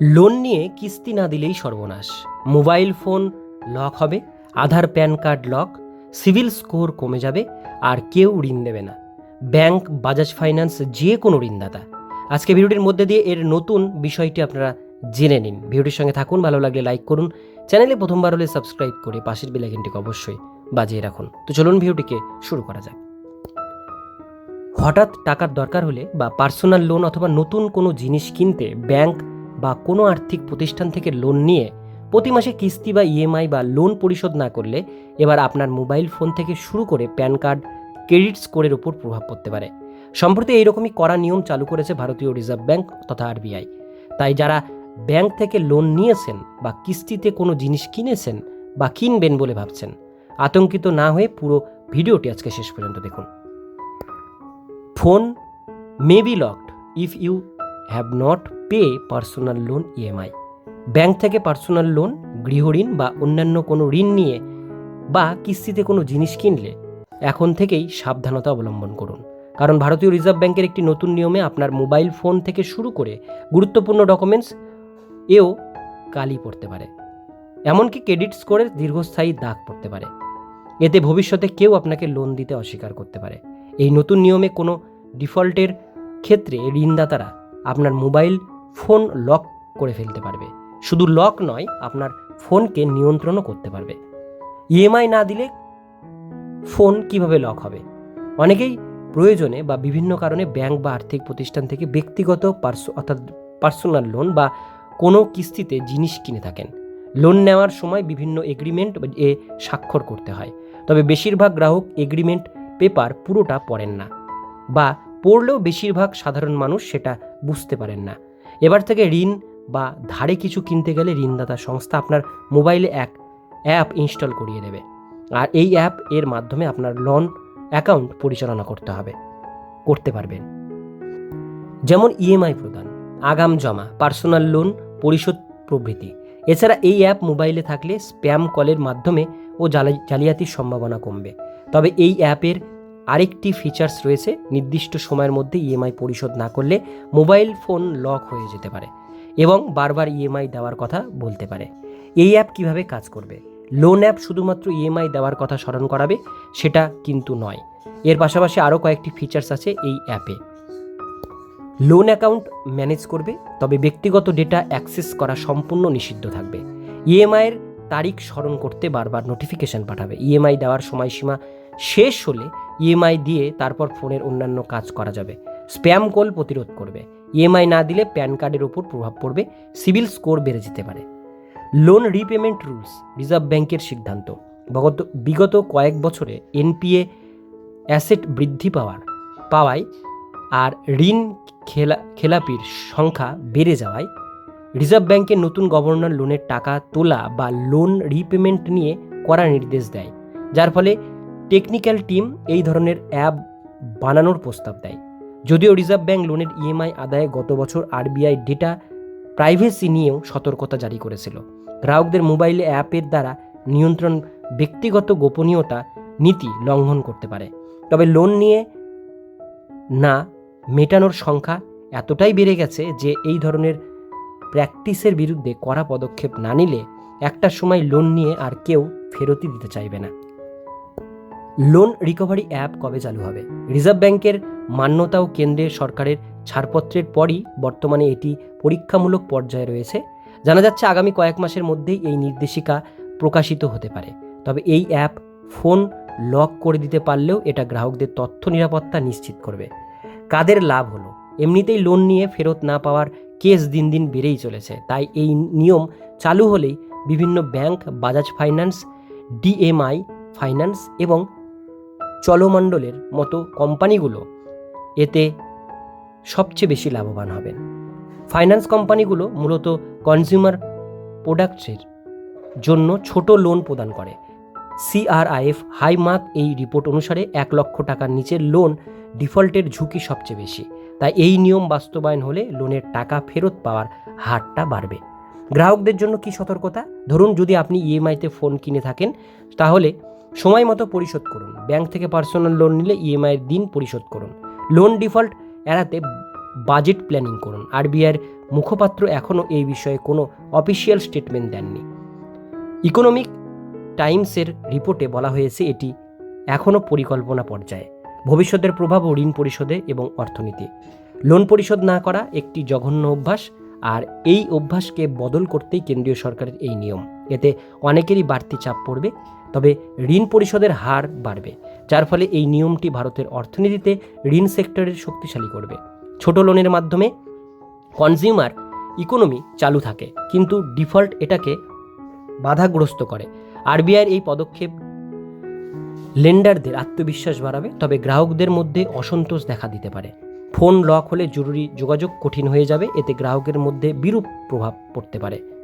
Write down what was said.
Loan নিয়ে কিস্তি না দিলেই সর্বনাশ। মোবাইল ফোন লক হবে, Aadhaar PAN card lock, civil score কমে যাবে, আর কেউ ঋণ দেবে না। ব্যাংক, বাজাজ ফাইন্যান্স যে কোনো ঋণদাতা। আজকে ভিডিওটির মধ্যে দিয়ে এর নতুন বিষয়টি আপনারা জেনে নিন। ভিডিওটির সঙ্গে থাকুন, ভালো লাগলে লাইক করুন। চ্যানেলে প্রথমবার হলে সাবস্ক্রাইব করে পাশের বেলাইকনটিকে অবশ্যই বাজিয়ে রাখুন। তো চলুন ভিডিওটিকে শুরু করা যাক। হঠাৎ টাকার দরকার হলে বা পার্সোনাল লোন অথবা নতুন কোনো জিনিস কিনতে ব্যাংক বা কোনো আর্থিক প্রতিষ্ঠান থেকে লোন নিয়ে প্রতি মাসে কিস্তি বা ইএমআই বা লোন পরিশোধ না করলে এবার আপনার মোবাইল ফোন থেকে শুরু করে প্যান কার্ড, ক্রেডিট স্কোরের উপর প্রভাব পড়তে পারে। সম্প্রতি এইরকমই কড়া নিয়ম চালু করেছে ভারতীয় রিজার্ভ ব্যাংক তথা আরবিআই। তাই যারা ব্যাংক থেকে লোন নিয়েছেন বা কিস্তিতে কোনো জিনিস কিনেছেন বা কিনবেন বলে ভাবছেন, আতঙ্কিত না হয়ে পুরো ভিডিওটি আজকে শেষ পর্যন্ত দেখুন। Phone may be locked if you have not pay personal loan EMI bank থেকে পার্সোনাল লোন গৃহঋণ বা অন্যান্য কোনো ঋণ নিয়ে বা কিস্তিতে কোনো জিনিস কিনলে এখন থেকেই সাবধানতা অবলম্বন করুন। কারণ ভারতীয় রিজার্ভ ব্যাংকের একটি নতুন নিয়মে আপনার মোবাইল ফোন থেকে শুরু করে গুরুত্বপূর্ণ ডকুমেন্টস এও কালি পড়তে পারে। এমনকি ক্রেডিট স্কোরের দীর্ঘস্থায়ী দাগ পড়তে পারে। এতে ভবিষ্যতে কেউ আপনাকে লোন দিতে অস্বীকার করতে পারে। এই নতুন নিয়মে কোনো ডিফল্টের ক্ষেত্রে ঋণদাতারা আপনার মোবাইল ফোন লক করে ফেলতে পারবে। শুধু লক নয়, আপনার ফোনকে নিয়ন্ত্রণও করতে পারবে। ইএমআই না দিলে ফোন কীভাবে লক হবে? অনেকেই প্রয়োজনে বা বিভিন্ন কারণে ব্যাংক বা আর্থিক প্রতিষ্ঠান থেকে ব্যক্তিগত অর্থাৎ পার্সোনাল লোন বা কোনো কিস্তিতে জিনিস কিনে থাকেন। লোন নেওয়ার সময় বিভিন্ন এগ্রিমেন্ট এ স্বাক্ষর করতে হয়। তবে বেশিরভাগ গ্রাহক এগ্রিমেন্ট পেপার পুরোটা পড়েন না বা পড়লেও বেশিরভাগ সাধারণ মানুষ সেটা বুঝতে পারেন না। এবার থেকে ঋণ বা ধারে কিছু কিনতে গেলে ঋণদাতা সংস্থা আপনার মোবাইলে এক অ্যাপ ইনস্টল করিয়ে দেবে। আর এই অ্যাপ এর মাধ্যমে আপনার লোন অ্যাকাউন্ট পরিচালনা করতে হবে, করতে পারবেন। যেমন ইএমআই প্রদান, আগাম জমা, পার্সোনাল লোন, পরিশোধ প্রভৃতি। এছাড়া এই অ্যাপ মোবাইলে থাকলে স্প্যাম কলের মাধ্যমে ও জালি- জালিয়াতির সম্ভাবনা কমবে। তবে এই অ্যাপের আরেকটি ফিচার্স রয়েছে, নির্দিষ্ট সময়ের মধ্যে ইএমআই পরিশোধ না করলে মোবাইল ফোন লক হয়ে যেতে পারে এবং বারবার ইএমআই দেওয়ার কথা বলতে পারে। এই অ্যাপ কীভাবে কাজ করবে? লোন অ্যাপ শুধুমাত্র ইএমআই দেওয়ার কথা স্মরণ করাবে, সেটা কিন্তু নয়। এর পাশাপাশি আরও কয়েকটি ফিচার্স আছে এই অ্যাপে লোন অ্যাকাউন্ট ম্যানেজ করবে, তবে ব্যক্তিগত ডেটা অ্যাক্সেস করা সম্পূর্ণ নিষিদ্ধ থাকবে। ইএমআইয়ের তারিখ স্মরণ করতে বারবার নোটিফিকেশন পাঠাবে। ইএমআই দেওয়ার সময়সীমা শেষ হলে ইএমআই দিয়ে তারপর ফোনের অন্যান্য কাজ করা যাবে। স্প্যাম কল প্রতিরোধ করবে। ইএমআই না দিলে প্যান কার্ডের ওপর প্রভাব পড়বে সিভিল স্কোর বেড়ে যেতে পারে। লোন রিপেমেন্ট রুলস, রিজার্ভ ব্যাংকের সিদ্ধান্ত। বিগত কয়েক বছরে এনপিএ অ্যাসেট বৃদ্ধি পাওয়ার, পাওয়ায় আর ঋণ খেলা, খেলাপির সংখ্যা বেড়ে যাওয়ায় রিজার্ভ ব্যাংকের নতুন গভর্নর লোনের টাকা তোলা বা লোন রিপেমেন্ট নিয়ে করা নির্দেশ দেয়। যার ফলে টেকনিক্যাল টিম এই ধরনের অ্যাপ বানানোর প্রস্তাব দেয়। যদিও রিজার্ভ ব্যাংক লোনের ইএমআই আদায়ে গত বছর আরবিআই ডেটা প্রাইভেসি নিয়েও সতর্কতা জারি করেছিল। গ্রাহকদের মোবাইলে অ্যাপের দ্বারা নিয়ন্ত্রণ ব্যক্তিগত গোপনীয়তা নীতি লঙ্ঘন করতে পারে। তবে লোন নিয়ে না মেটানোর সংখ্যা এতটাই বেড়ে গেছে যে এই ধরনের প্র্যাকটিসের বিরুদ্ধে কড়া পদক্ষেপ না নিলে একটা সময় লোন নিয়ে আর কেউ ফেরতই দিতে চাইবে না। লোন রিকভারি অ্যাপ কবে চালু হবে? রিজার্ভ ব্যাংকের মান্যতা ও কেন্দ্রের সরকারের ছাড়পত্রের পরই বর্তমানে এটি পরীক্ষামূলক পর্যায়ে রয়েছে। জানা যাচ্ছে আগামী কয়েক মাসের মধ্যেই এই নির্দেশিকা প্রকাশিত হতে পারে। তবে এই অ্যাপ ফোন লক করে দিতে পারলেও এটা গ্রাহকদের তথ্য নিরাপত্তা নিশ্চিত করবে। কাদের লাভ হলো? এমনিতেই লোন নিয়ে ফেরত না পাওয়ার কেস দিন দিন বেড়েই চলেছে। তাই এই নিয়ম চালু হলেই বিভিন্ন bank, Bajaj finance, DMI finance এবং চলমণ্ডলের মতো কোম্পানিগুলো এতে সবচেয়ে বেশি লাভবান হবেন। ফাইন্যান্স কোম্পানিগুলো মূলত কনজিউমার প্রোডাক্টসের জন্য ছোট লোন প্রদান করে। সিআরআইএফ হাই মার্ক এই রিপোর্ট অনুসারে এক লক্ষ টাকার নিচের লোন ডিফল্টের ঝুঁকি সবচেয়ে বেশি। তাই এই নিয়ম বাস্তবায়ন হলে লোনের টাকা ফেরত পাওয়ার হারটা বাড়বে। গ্রাহকদের জন্য কি সতর্কতা? ধরুন যদি আপনি ইএমআইতে ফোন কিনে থাকেন, তাহলে সময় মতো পরিশোধ করুন। ব্যাংক থেকে পার্সোনাল লোন নিলে ইএমআইয়ের দিন পরিশোধ করুন। লোন ডিফল্ট এড়াতে বাজেট প্ল্যানিং করুন। আরবিআইয়ের মুখপাত্র এখনও এই বিষয়ে কোনো অফিসিয়াল স্টেটমেন্ট দেননি। ইকোনমিক টাইমসের রিপোর্টে বলা হয়েছে, এটি এখনও পরিকল্পনা পর্যায়ে। ভবিষ্যতের প্রভাব ও ঋণ পরিশোধে এবং অর্থনীতি। লোন পরিশোধ না করা একটি জঘন্য অভ্যাস। আর এই অভ্যাসকে বদল করতেই কেন্দ্রীয় সরকারের এই নিয়ম। এতে অনেকেরই বাড়তি চাপ পড়বে, তবে ঋণ পরিশোধের হার বাড়বে, যার ফলে এই নিয়মটি ভারতের অর্থনীতিতে ঋণ সেক্টরের শক্তিশালী করবে। ছোট লোনের মাধ্যমে কনজিউমার ইকোনমি চালু থাকে, কিন্তু ডিফল্ট এটাকে বাধাগ্রস্ত করে। আরবিআইয়ের এই পদক্ষেপ লেন্ডারদের আত্মবিশ্বাস বাড়াবে, তবে গ্রাহকদের মধ্যে অসন্তোষ দেখা দিতে পারে। ফোন লক হলে জরুরি যোগাযোগ কঠিন হয়ে যাবে, এতে গ্রাহকের মধ্যে বিরূপ প্রভাব পড়তে পারে।